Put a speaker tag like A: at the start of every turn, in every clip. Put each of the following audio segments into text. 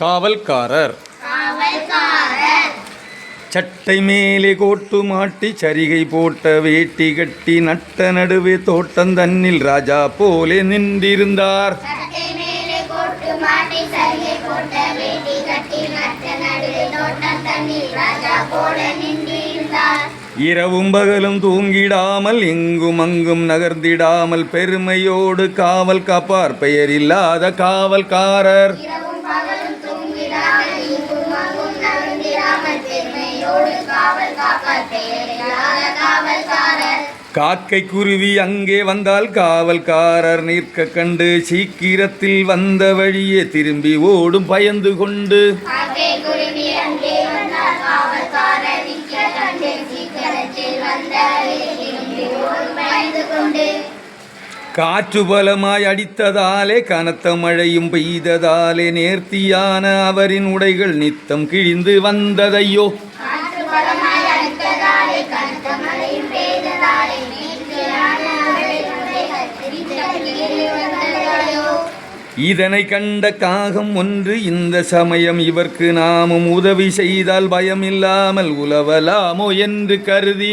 A: காவல்காரர். சட்டை மேலே கோட்டு மாட்டி சரிகை போட்ட வேட்டி கட்டி நட்ட நடுவே தோட்டம் தன்னில் ராஜா போலே நின்றிருந்தார்.
B: போல நின்றிருந்தார்
A: இரவும் பகலும் தூங்கிடாமல் எங்கும் அங்கும் நகர்ந்திடாமல் பெருமையோடு காவல் காப்பார் பெயரில்லாத காவல்காரர். காக்கை குருவி அங்கே வந்தால் காவல்காரர் நிற்க கண்டு சீக்கிரத்தில் வந்த வழியே திரும்பி ஓடும் பயந்து கொண்டு. காற்று பலமாய் அடித்ததாலே கனத்த மழையும் பெய்ததாலே நேர்த்தியான அவரின் உடைகள் நித்தம் கிழிந்து வந்ததையோ இதனை கண்ட காகம் ஒன்று இந்த சமயம் இவர்க்கு நாமும் உதவி செய்தால் பயமில்லாமல் உலவலாமோ என்று கருதி.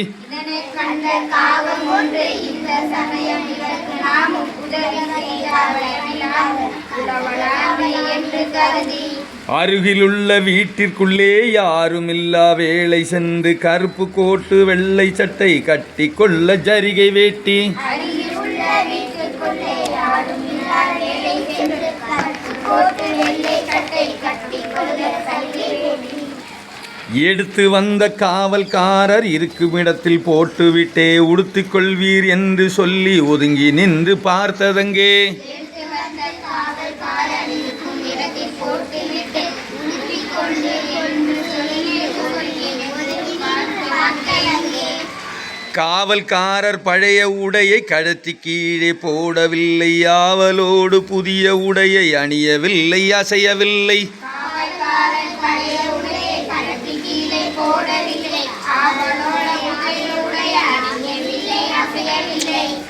A: அருகிலுள்ள வீட்டிற்குள்ளே யாருமில்லா வேளை சென்று கருப்பு கோட்டு வெள்ளை சட்டை கட்டி கொள்ள ஜரிகை வேட்டி. எடுத்து வந்த காவல்காரர் இருக்குமிடத்தில் போட்டுவிட்டே உடுத்திக் கொள்வீர் என்று சொல்லி ஒதுங்கி நின்று பார்த்ததங்கே.
B: எடுத்து இருக்கும் இடத்தில் போட்டுவிட்டு உடுத்திக் கொள்வீர் என்று சொல்லி ஒதுங்கி ஒதுங்கி பார்த்த அங்கே
A: காவல்காரர் பழைய உடையை கழற்றி கீழே போடவில்லை. ஆவலோடு புதிய உடைய அணியவில்லை. அசையவில்லை.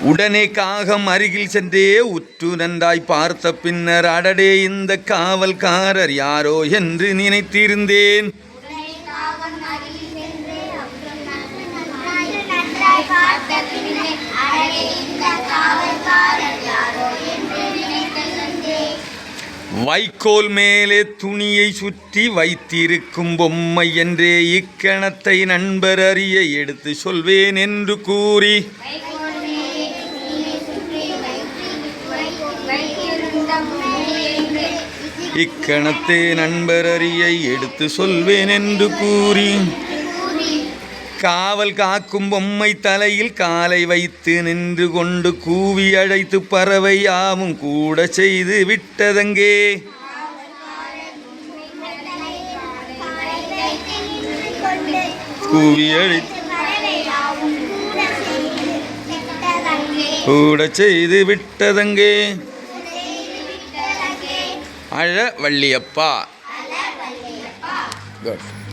A: உடனே காகம் அருகில் சென்றே உற்று நன்றாய் பார்த்த பின்னர் அடடே இந்த காவல்காரர் யாரோ என்று நினைத்திருந்தேன்
B: உடனே காவல் அருகில் சென்று நன்றாய் நன்றாய் பார்த்த பின்னே அழகே இந்த காவல்காரர் யாரோ என்று நினைத்திருந்தேன்
A: வைக்கோல் மேலே துணியை சுற்றி வைத்திருக்கும் பொம்மை என்றே இக்கணத்தை நண்பர் அறிய எடுத்து சொல்வேன் என்று கூறி இக்கணத்தே நண்பர் அறிய எடுத்து சொல்வேன் என்று
B: கூறி
A: காவல் காக்கும் பொம்மை தலையில் காலை வைத்து நின்று கொண்டு கூவி அழைத்து பறவை யாவும் கூட செய்து விட்டதங்கே. கூவி அழைத்து கூட செய்து விட்டதங்கே. அழ வள்ளியப்பா. குட்